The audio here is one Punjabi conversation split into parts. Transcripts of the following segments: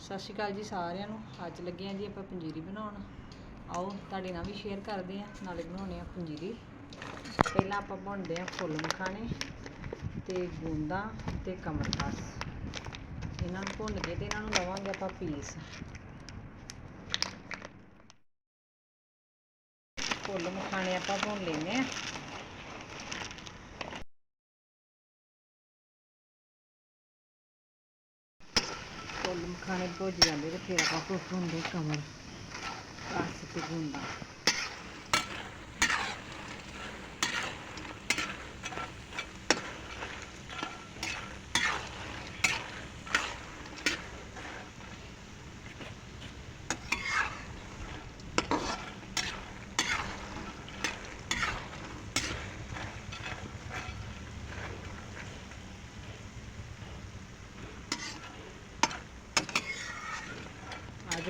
ਸਤਿ ਸ਼੍ਰੀ ਅਕਾਲ ਜੀ ਸਾਰਿਆਂ ਨੂੰ। ਅੱਜ ਲੱਗੇ ਆ ਜੀ ਆਪਾਂ ਪੰਜੀਰੀ ਬਣਾਉਣ। ਆਓ ਤੁਹਾਡੇ ਨਾਲ ਵੀ ਸ਼ੇਅਰ ਕਰਦੇ ਆ ਨਾਲੇ ਬਣਾਉਣੇ ਆ ਪੰਜੀਰੀ। ਪਹਿਲਾਂ ਆਪਾਂ ਬਣਦੇ ਆ ਫੁੱਲ ਮਖਾਣੇ ਤੇ ਗੂੰਦਾਂ ਤੇ ਕਮਰਕਸ ਇਹਨਾਂ ਨੂੰ ਭੁੰਨ ਕੇ ਤੇ ਇਹਨਾਂ ਨੂੰ ਲਵਾਂਗੇ ਆਪਾਂ ਪੀਸ। ਫੁੱਲ ਮਖਾਣੇ ਆਪਾਂ ਭੁੰਨ ਲੈਨੇ ਆ ਫੁੱਲ ਮਖਾਣੇ ਭੁੱਜ ਜਾਂਦੇ ਤੇ ਫਿਰ ਆਪਾਂ ਹੁੰਦੇ ਕਮਰ। ਕਸ ਤੇ ਗੁੰਦਾ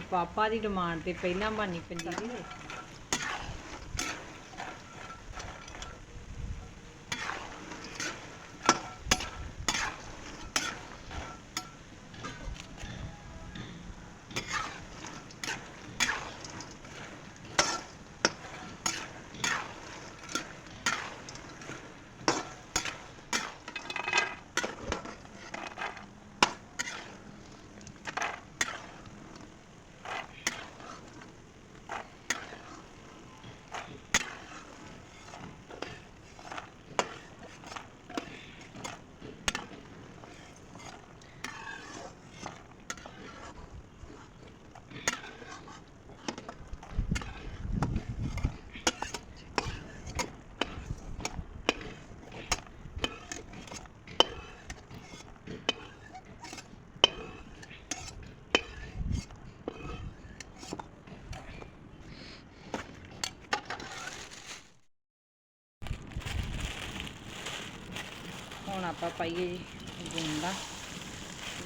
ਅੱਜ ਪਾਪਾ ਦੀ ਡਿਮਾਂਡ ਤੇ ਪਹਿਲਾਂ ਬਣੀ ਪੰਜੀਰੀ ਹੁਣ ਆਪਾਂ ਪਾਈਏ ਜੀ ਗੁੰਦਾ।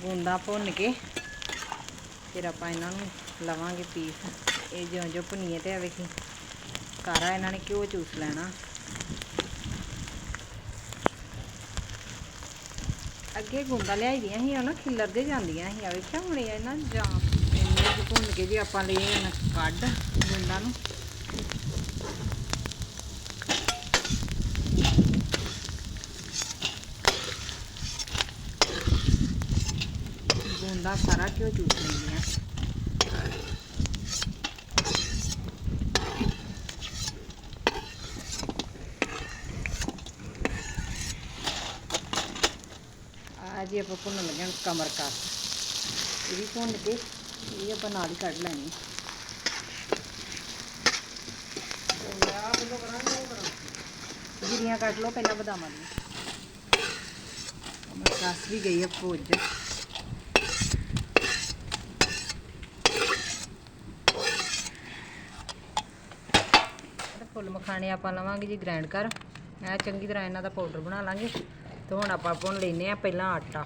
ਗੁੰਦਾ ਭੁੰਨ ਕੇ ਫਿਰ ਆਪਾਂ ਇਹਨਾਂ ਨੂੰ ਲਵਾਂਗੇ ਪੀਸ। ਇਹ ਜਿਉਂ ਜਿਉਂ ਭੁੰਨੀਏ ਤੇ ਆ ਵੇਖੀ ਸਾਰਾ ਇਹਨਾਂ ਨੇ ਘਿਓ ਚੂਸ ਲੈਣਾ। ਅੱਗੇ ਗੁੰਦਾ ਲਿਆਈ ਦੀਆਂ ਸੀ, ਉਹ ਨਾ ਖਿਲਰਦੇ ਜਾਂਦੀਆਂ ਸੀ। ਆ ਵੇਖਿਆ ਹੁਣ ਇਹ ਨਾ ਭੁੰਨ ਕੇ ਜੇ ਆਪਾਂ ਲਏ ਇਹਨਾਂ ਕੱਢ ਗੁੰਦਾ ਨੂੰ। ਗੁੰਦਾ ਸਾਰਾ ਘਿਓ ਚੂਸ ਲੈਂਦੀਆਂ ਆ ਜੀ ਆਪਾਂ ਭੁੰਨਣ ਲੱਗੇ ਹਾਂ ਕਮਰ ਕੱਸ ਇਹ ਵੀ ਭੁੰਨ ਕੇ ਇਹ ਆਪਾਂ ਨਾਲ ਹੀ ਕੱਢ ਲੈਣੀ ਗਿਰੀਆਂ ਕੱਟ ਲਓ ਪਹਿਲਾਂ ਬਦਾਮਾਂ ਦੀ ਕਮਰ ਕੱਸ ਵੀ ਗਈ ਹੈ ਫੁੱਲ ਮਖਾਣੇ ਆਪਾਂ ਲਵਾਂਗੇ ਜੀ ਗ੍ਰਾਈਂਡ ਕਰ। ਮੈਂ ਚੰਗੀ ਤਰ੍ਹਾਂ ਇਹਨਾਂ ਦਾ ਪਾਊਡਰ ਬਣਾ ਲਾਂਗੇ। ਤੇ ਹੁਣ ਆਪਾਂ ਭੁੰਨ ਲੈਨੇ ਆ ਪਹਿਲਾਂ ਆਟਾ।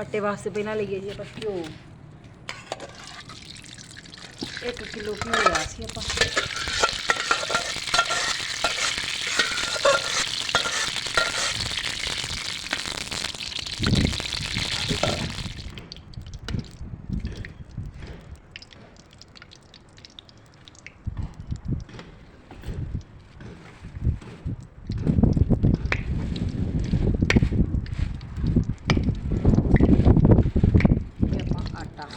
ਆਟੇ ਵਾਸਤੇ ਪਹਿਲਾਂ ਲਈਏ ਜੀ ਆਪਾਂ ਘਿਓ। 1 ਕਿਲੋ ਘਿਓ ਲਿਆ ਸੀ ਆਪਾਂ ਤੇ ਆਪਾਂ ਆਟਾ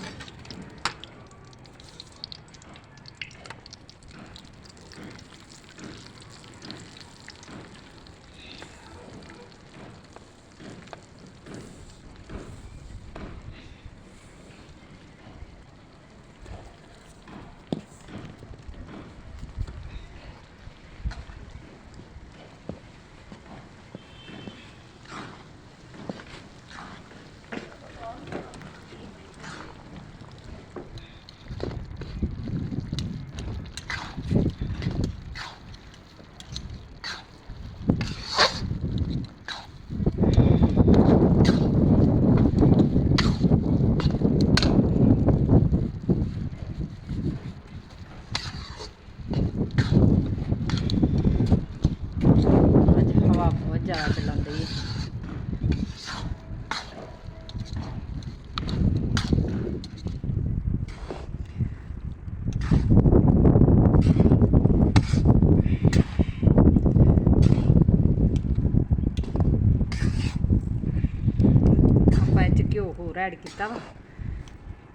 ਹੋਰ ਐਡ ਕੀਤਾ ਵਾ।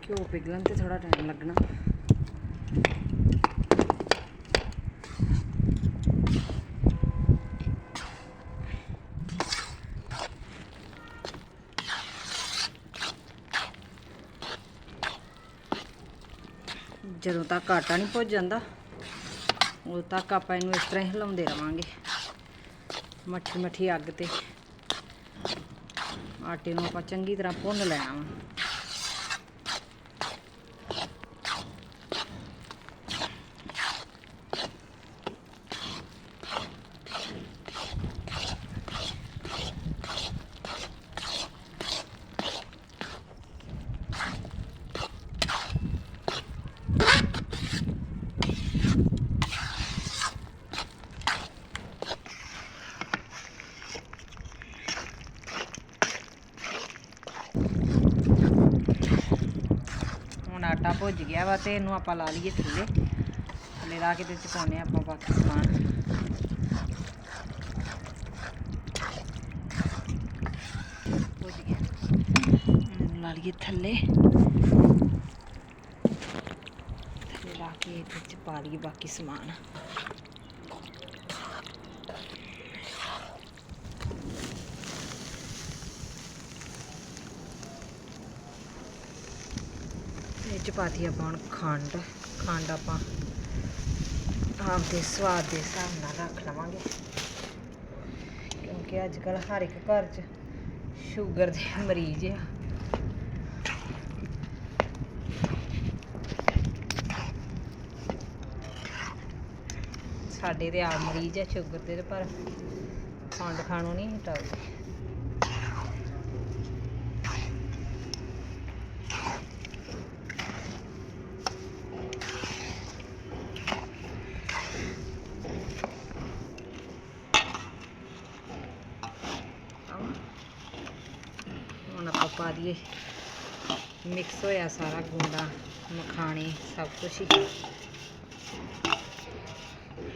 ਘਿਓ ਪਿਘਲਣ ਤੇ ਥੋੜਾ ਟਾਈਮ ਲੱਗਣਾ। ਜਦੋਂ ਤੱਕ ਆਟਾ ਨਹੀਂ ਭੁੱਜ ਜਾਂਦਾ, ਉਦੋਂ ਤੱਕ ਆਪਾਂ ਇਹਨੂੰ ਇਸ ਤਰ੍ਹਾਂ ਹੀ ਹਿਲਾਉਂਦੇ ਰਵਾਂਗੇ। ਮੱਠੀ ਮੱਠੀ ਅੱਗ ਤੇ। ਆਟੇ ਨੂੰ ਆਪਾਂ ਚੰਗੀ ਤਰ੍ਹਾਂ ਭੁੰਨ ਲੈਣਾ ਵਾ ਹੁਣ ਆਟਾ ਭੁੱਜ ਗਿਆ ਵਾ ਤੇ ਇਹਨੂੰ ਆਪਾਂ ਲਾ ਲਈਏ ਥੱਲੇ। ਥੱਲੇ ਲਾ ਕੇ ਤੇ ਚ ਪਾਉਂਦੇ ਹਾਂ ਆਪਾਂ ਬਾਕੀ ਸਮਾਨ। ਭੁੱਜ ਗਿਆ। ਲਾ ਲਈਏ ਥੱਲੇ। ਥੱਲੇ ਲਾ ਕੇ ਇਹਦੇ ਚ ਪਾ ਲਈਏ ਬਾਕੀ ਸਮਾਨ। ਚ ਪਾਤੀ ਆਪਾਂ ਹੁਣ ਖੰਡ। ਖੰਡ ਆਪਾਂ ਆਪਦੇ ਸਵਾਦ ਦੇ ਹਿਸਾਬ ਨਾਲ ਰੱਖ ਲਵਾਂਗੇ। ਕਿਉਂਕਿ ਅੱਜ ਕੱਲ ਹਰ ਇੱਕ ਘਰ 'ਚ ਸ਼ੂਗਰ ਦੇ ਮਰੀਜ਼ ਆ। ਸਾਡੇ ਤੇ ਆਪ ਮਰੀਜ਼ ਆ ਸ਼ੂਗਰ ਦੇ ਪਰ ਖੰਡ ਖਾਣੋਂ ਨਹੀਂ ਹਟਾਉਂਦੇ। ਹੁਣ ਆਪਾਂ ਪਾ ਦਈਏ। ਮਿਕਸ ਹੋਇਆ ਸਾਰਾ ਗੁੰਦਾ, ਮਖਾਣੇ, ਸਭ ਕੁਝ ਹੀ।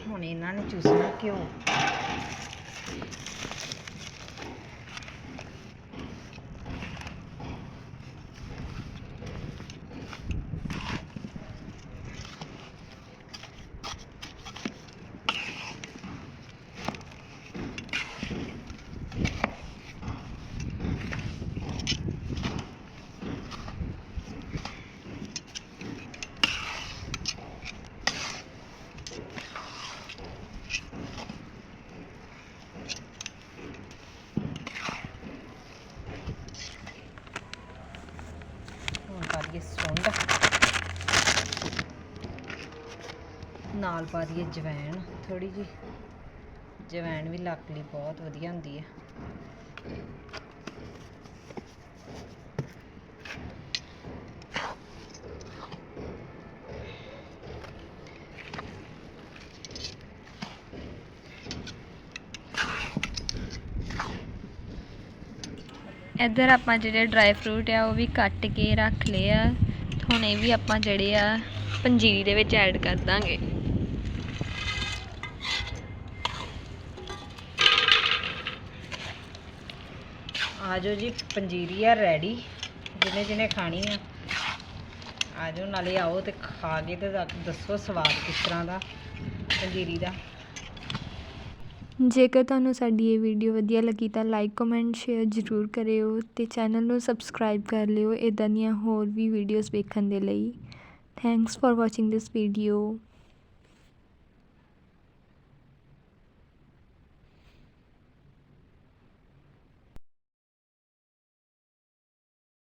ਹੁਣ ਇਹਨਾਂ ਨੇ ਚੂਸਣਾ ਘਿਓ ਹੁਣ ਪਾ ਦਈਏ ਸੁੰਡ ਨਾਲ ਪਾ ਦਈਏ ਜਵੈਣ ਥੋੜੀ ਜੀ ਜਵੈਣ ਵੀ ਲੱਕ ਲਈ ਬਹੁਤ ਵਧੀਆ ਹੁੰਦੀ ਹੈ ਇੱਧਰ ਆਪਾਂ ਜਿਹੜੇ ਡਰਾਈ ਫਰੂਟ ਆ, ਉਹ ਵੀ ਕੱਟ ਕੇ ਰੱਖ ਲਏ ਆ। ਹੁਣ ਇਹ ਵੀ ਆਪਾਂ ਜਿਹੜੇ ਆ, ਪੰਜੀਰੀ ਦੇ ਵਿੱਚ ਐਡ ਕਰ ਦਾਂਗੇ। ਆ ਜਾਓ ਜੀ, ਪੰਜੀਰੀ ਆ ਰੈਡੀ। ਜਿਹਨੇ ਜਿਹਨੇ ਖਾਣੀ ਆ ਆ ਜਾਓ ਨਾਲੇ ਆਓ ਤੇ ਖਾ ਕੇ ਤੇ ਦੱਸ- ਦੱਸੋ ਸਵਾਦ ਕਿਸ ਤਰ੍ਹਾਂ ਦਾ, ਪੰਜੀਰੀ ਦਾ। ਜੇਕਰ ਤੁਹਾਨੂੰ ਸਾਡੀ ਇਹ ਵੀਡੀਓ ਵਧੀਆ ਲੱਗੀ ਤਾਂ ਲਾਈਕ ਕਮੈਂਟ ਸ਼ੇਅਰ ਜ਼ਰੂਰ ਕਰਿਓ ਤੇ ਚੈਨਲ ਨੂੰ ਸਬਸਕ੍ਰਾਈਬ ਕਰ ਲਿਓ ਇਦਾਂ ਦੀਆਂ ਹੋਰ ਵੀ ਵੀਡੀਓਜ਼ ਵੇਖਣ ਦੇ ਲਈ। Thanks for watching this video